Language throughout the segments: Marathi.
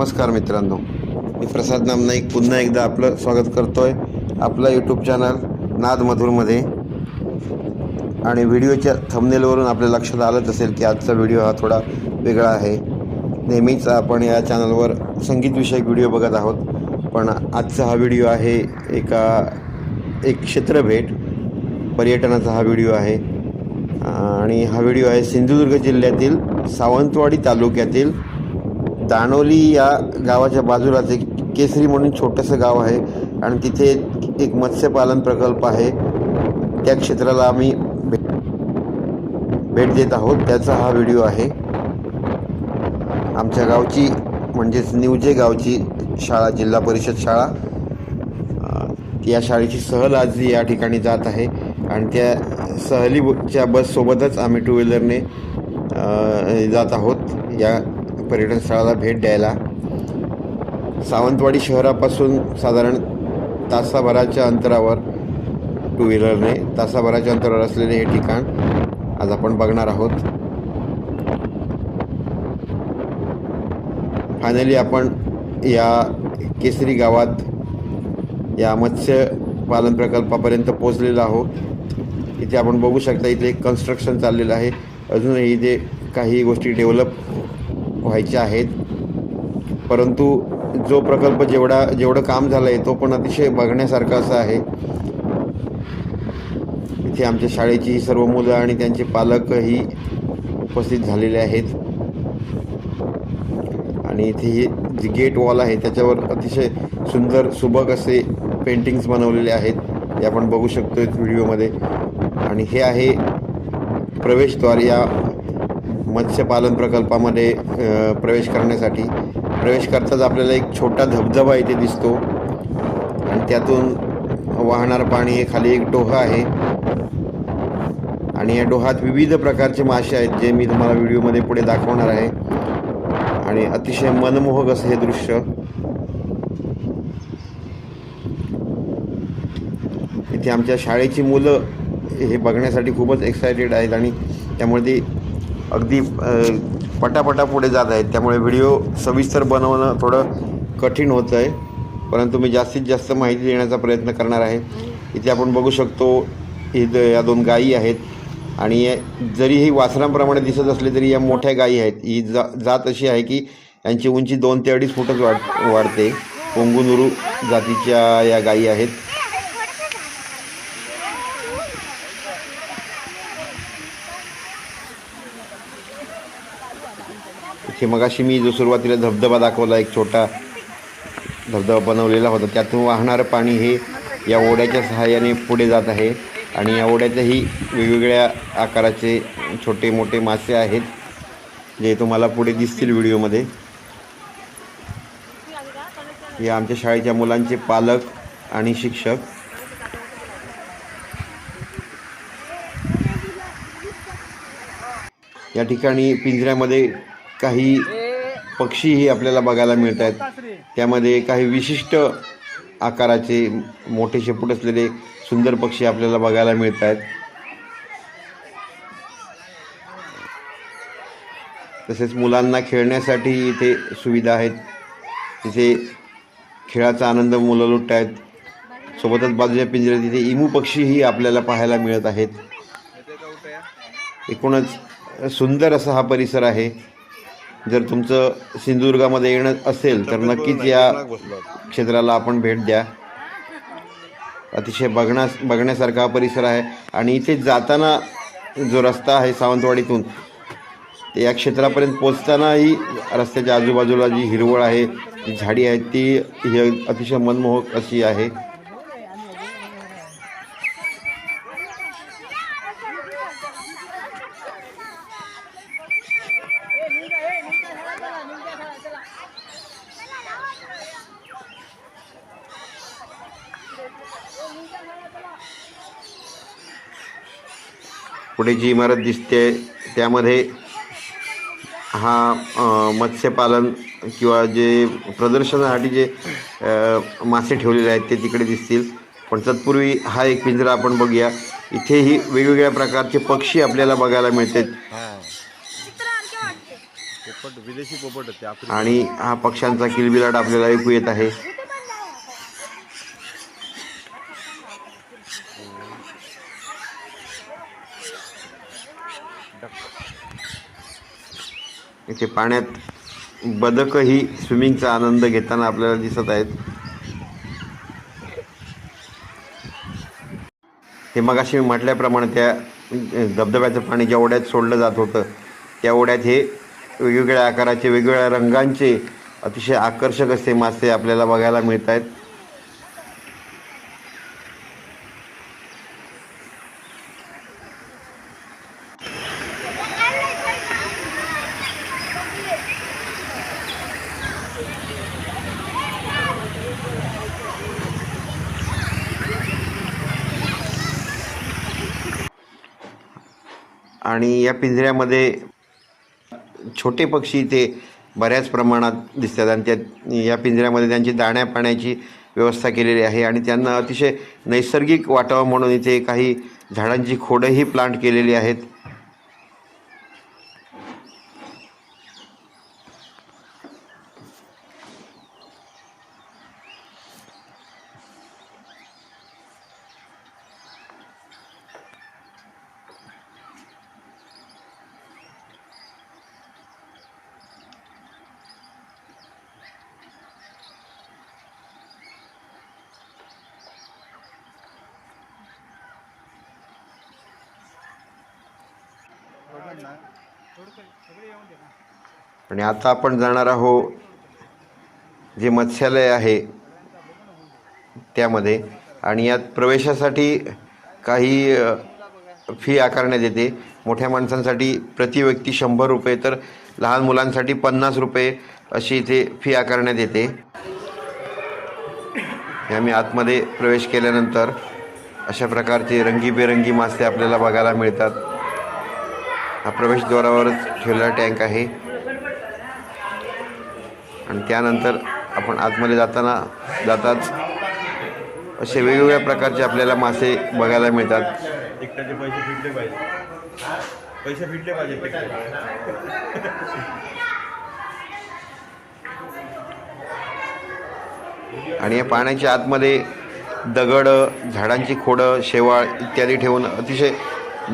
नमस्कार मित्रांनो. मी प्रसाद नामनाईक पुन्हा एकदा आपलं स्वागत करतो आहे आपला यूट्यूब चॅनल नादमधूरमध्ये. आणि व्हिडिओच्या थंबनेलवरून आपल्या लक्षात आलंच असेल की आजचा व्हिडिओ हा थोडा वेगळा आहे. नेहमीच आपण या चॅनलवर संगीतविषयक व्हिडिओ बघत आहोत. पण आजचा हा व्हिडिओ आहे एका एक क्षेत्रभेट. पर्यटनाचा हा व्हिडिओ आहे. आणि हा व्हिडिओ आहे सिंधुदुर्ग जिल्ह्यातील सावंतवाडी तालुक्यातील दानोली या गावाच्या बाजूलाच एक केसरी म्हणून छोटंसं गाव आहे आणि तिथे एक मत्स्यपालन प्रकल्प आहे. त्या क्षेत्राला आम्ही भेट देत आहोत. त्याचा हा व्हिडिओ आहे. आमच्या गावची म्हणजेच निवजे गावची शाळा जिल्हा परिषद शाळा. या शाळेची सहल आज या ठिकाणी जात आहे आणि त्या सहलीच्या बससोबतच आम्ही टू व्हीलरने जात आहोत. या पर्यटन स्थळाला भेट द्यायला. सावंतवाडी शहरापासून साधारण तासाभराच्या अंतरावर टू व्हीलरने तासाभराच्या अंतरावर असलेले हे ठिकाण आज आपण बघणार आहोत. फायनली आपण या केसरी गावात या मत्स्य पालन प्रकल्पापर्यंत पोचलेलो आहोत. इथे आपण बघू शकता इथे एक कन्स्ट्रक्शन चाललेलं आहे. अजूनही इथे काही गोष्टी डेव्हलप व्हायच्या आहेत. परंतु जो प्रकल्प जेवढा जेवढं काम झालं आहे तो पण अतिशय बघण्यासारखा असा आहे. इथे आमच्या शाळेची ही सर्व मुलं आणि त्यांचे पालकही उपस्थित झालेले आहेत. आणि इथे हे जे गेट वॉल आहे त्याच्यावर अतिशय सुंदर सुबक असे पेंटिंग्स बनवलेले आहेत. ते आपण बघू शकतो व्हिडिओमध्ये. आणि हे आहे प्रवेशद्वार या मत्स्यपालन प्रकल्पामध्ये प्रवेश करण्यासाठी. प्रवेश करताच आपल्याला एक छोटा धबधबा इथे दिसतो. आणि त्यातून वाहणारं पाणी हे खाली एक डोहा आहे. आणि या डोहात विविध प्रकारचे मासे आहेत जे मी तुम्हाला व्हिडिओमध्ये पुढे दाखवणार आहे. आणि अतिशय मनमोहक असं हे दृश्य. इथे आमच्या शाळेची मुलं हे बघण्यासाठी खूपच एक्सायटेड आहेत आणि त्यामुळे ती अगदी पटापटा पुढे जात आहेत. त्यामुळे व्हिडिओ सविस्तर बनवणं थोडं कठीण होतं आहे. परंतु मी जास्तीत जास्त माहिती देण्याचा प्रयत्न करणार आहे. इथे आपण बघू शकतो इथं या दोन गायी आहेत. आणि जरी ही वासरांप्रमाणे दिसत असले तरी या मोठ्या गायी आहेत. ही जा जात अशी आहे की यांची उंची दोन ते अडीच फुटच वाढ वाढते. पोंगुनुरू जातीच्या या गायी आहेत. इथे मगाशी मी जो सुरुवातीला धबधबा दाखवला एक छोटा धबधबा बनवलेला होता त्यातून वाहणारं पाणी हे या ओढ्याच्या सहाय्याने पुढे जात आहे. आणि या ओढ्याच्याही वेगवेगळ्या आकाराचे छोटे मोठे मासे आहेत जे तुम्हाला पुढे दिसतील व्हिडिओमध्ये. या आमच्या शाळेच्या मुलांचे पालक आणि शिक्षक. या ठिकाणी पिंजऱ्यामध्ये काही पक्षीही आपल्याला बघायला मिळत आहेत त्यामध्ये काही विशिष्ट आकाराचे मोठे शेपूट असलेले सुंदर पक्षी आपल्याला बघायला मिळत आहेत तसेच मुलांना खेळण्यासाठी इथे सुविधा आहेत. तिथे खेळाचा आनंद मुलं लुटत आहेत सोबतच बाजूच्या पिंजऱ्यात तिथे इमू पक्षीही आपल्याला पाहायला मिळत आहेत. एकूणच सुंदर असा हा परिसर आहे. जर तुमचं सिंधुदुर्गामध्ये येणं असेल तर नक्कीच या क्षेत्राला आपण भेट द्या. अतिशय बघण्यास बघण्यासारखा परिसर आहे. आणि इथे जाताना जो रस्ता आहे सावंतवाडीतून या क्षेत्रापर्यंत पोचतानाही रस्त्याच्या आजूबाजूला जी हिरवळ आहे जी झाडी आहेत ती ही अतिशय मनमोहक अशी आहे. पुढे जी इमारत दिसते त्यामध्ये हा मत्स्यपालन किंवा जे प्रदर्शनासाठी जे मासे ठेवलेले आहेत ते तिकडे दिसतील. पण तत्पूर्वी हा एक पिंजरा आपण बघूया. इथेही वेगवेगळ्या प्रकारचे पक्षी आपल्याला बघायला मिळतात. आणि हा पक्ष्यांचा किलबिलाट आपल्याला ऐकू येत आहे. इथे पाण्यात बदकही स्विमिंगचा आनंद घेताना आपल्याला दिसत आहेत. हे मग मी म्हटल्याप्रमाणे त्या धबधब्याचं पाणी ज्या ओढ्यात सोडलं जात होतं त्या ओढ्यात हे वेगवेगळ्या आकाराचे वेगवेगळ्या रंगांचे अतिशय आकर्षक असे मासे आपल्याला बघायला मिळत आहेत आणि या पिंजऱ्यामध्ये छोटे पक्षी ते बऱ्याच प्रमाणात दिसतात आणि त्या या पिंजऱ्यामध्ये त्यांची दाण्या पाण्याची व्यवस्था केलेली आहे आणि त्यांना अतिशय नैसर्गिक वाटावं म्हणून इथे काही झाडांची खोडंही प्लांट केलेली आहेत. आणि आता आपण जाणार आहोत जे मत्स्यालय आहे त्यामध्ये. आणि यात प्रवेशासाठी काही फी आकारण्यात येते. मोठ्या माणसांसाठी प्रति व्यक्ती शंभर रुपये तर लहान मुलांसाठी पन्नास रुपये अशी इथे फी आकारण्यात येते. आम्ही आतमध्ये प्रवेश केल्यानंतर अशा प्रकारचे रंगीबेरंगी मासे आपल्याला बघायला मिळतात. हा प्रवेशद्वारावरच ठेवलेला टँक आहे. आणि त्यानंतर आपण आतमध्ये जाताना जाताच असे वेगवेगळ्या प्रकारचे आपल्याला मासे बघायला मिळतात. तिकटाचे पैसे फिटले पाहिजे. पैसे फिटले पाहिजे तिकटाचे आणि या पाण्याच्या आतमध्ये दगड झाडांची खोडं शेवाळ इत्यादी ठेवून अतिशय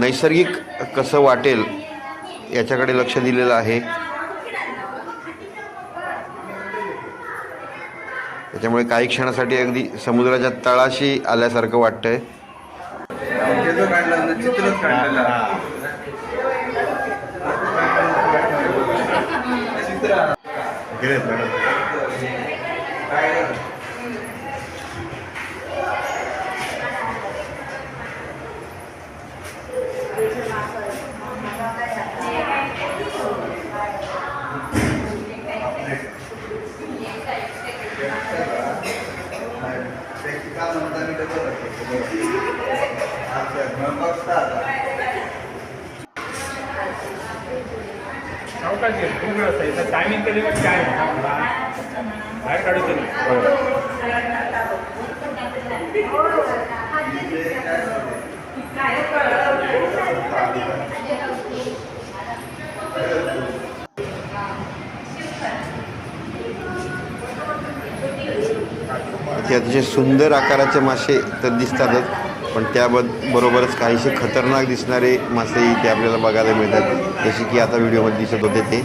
नैसर्गिक कसं वाटेल याच्याकडे लक्ष दिलेलं आहे. त्याच्यामुळे काही क्षणासाठी अगदी समुद्राच्या तळाशी आल्यासारखं वाटतंय. चित्रच टायमिंग केले काय बाहेर काढू तरी इथे अतिशय सुंदर आकाराचे मासे तर दिसतातच पण त्याबद बरोबरच काहीसे खतरनाक दिसणारे मासेही ते आपल्याला बघायला मिळतात. जसे की आता व्हिडिओमध्ये दिसत होते ते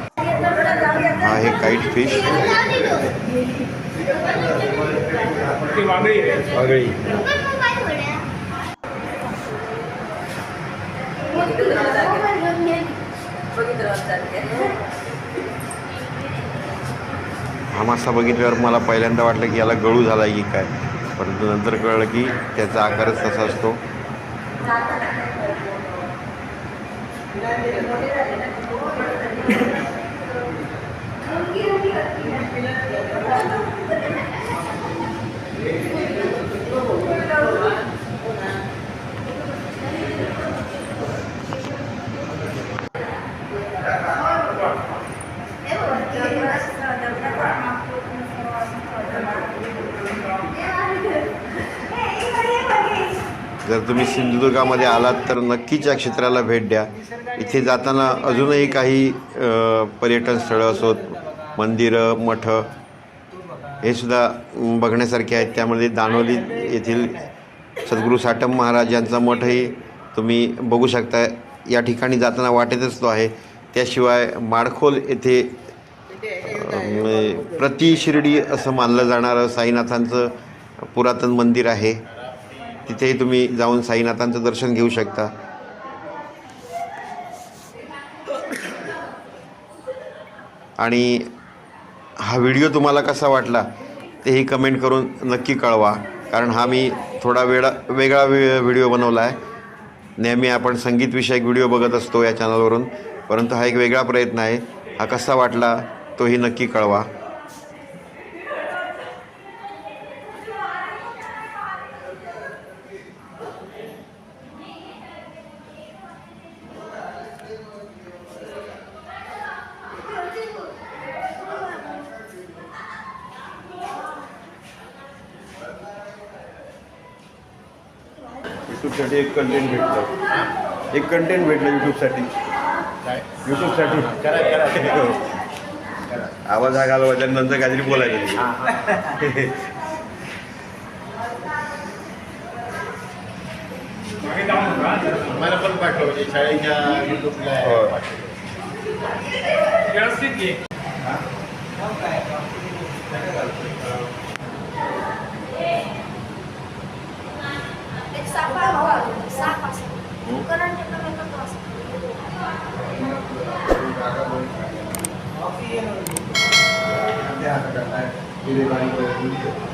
हा आहे काईट फिश? ती वांगळी आहे. वागळी हा मासा बघितल्यावर मला पहिल्यांदा वाटलं की याला गळू झाला की काय. परंतु नंतर कळलं की त्याचा आकारच तसा असतो जर तुम्ही सिंधुदुर्गामध्ये आलात तर नक्कीच या क्षेत्राला भेट द्या. इथे जाताना अजूनही काही पर्यटन स्थळं असोत मंदिरं मठं हे सुद्धा बघण्यासारखे आहेत. त्यामध्ये दानोली येथील सद्गुरू साटम महाराज यांचा मठही तुम्ही बघू शकता. या ठिकाणी जाताना वाटेतच तो आहे. त्याशिवाय माडखोल येथे म्हणजे प्रतिशिर्डी असं मानलं जाणारं साईनाथांचं पुरातन मंदिर आहे. तिथेही तुम्ही जाऊन साईनाथांचं दर्शन घेऊ शकता. आणि हा व्हिडिओ तुम्हाला कसा वाटला तेही कमेंट करून नक्की कळवा. कारण हा मी थोडा वेळा वेगळा व्हिडिओ बनवला आहे. नेहमी आपण संगीतविषयक व्हिडिओ बघत असतो या चॅनलवरून परंतु हा एक वेगळा प्रयत्न आहे. हा कसा वाटला तोही नक्की कळवा. कंटेंट भेटलं एक कंटेंट भेटलं युट्यूबसाठी युट्यूबसाठी आवाज हा घालवायचा नंतर काहीतरी बोलायचं. मला पण पाठवते शाळेच्या युट्यूबला ते- ते-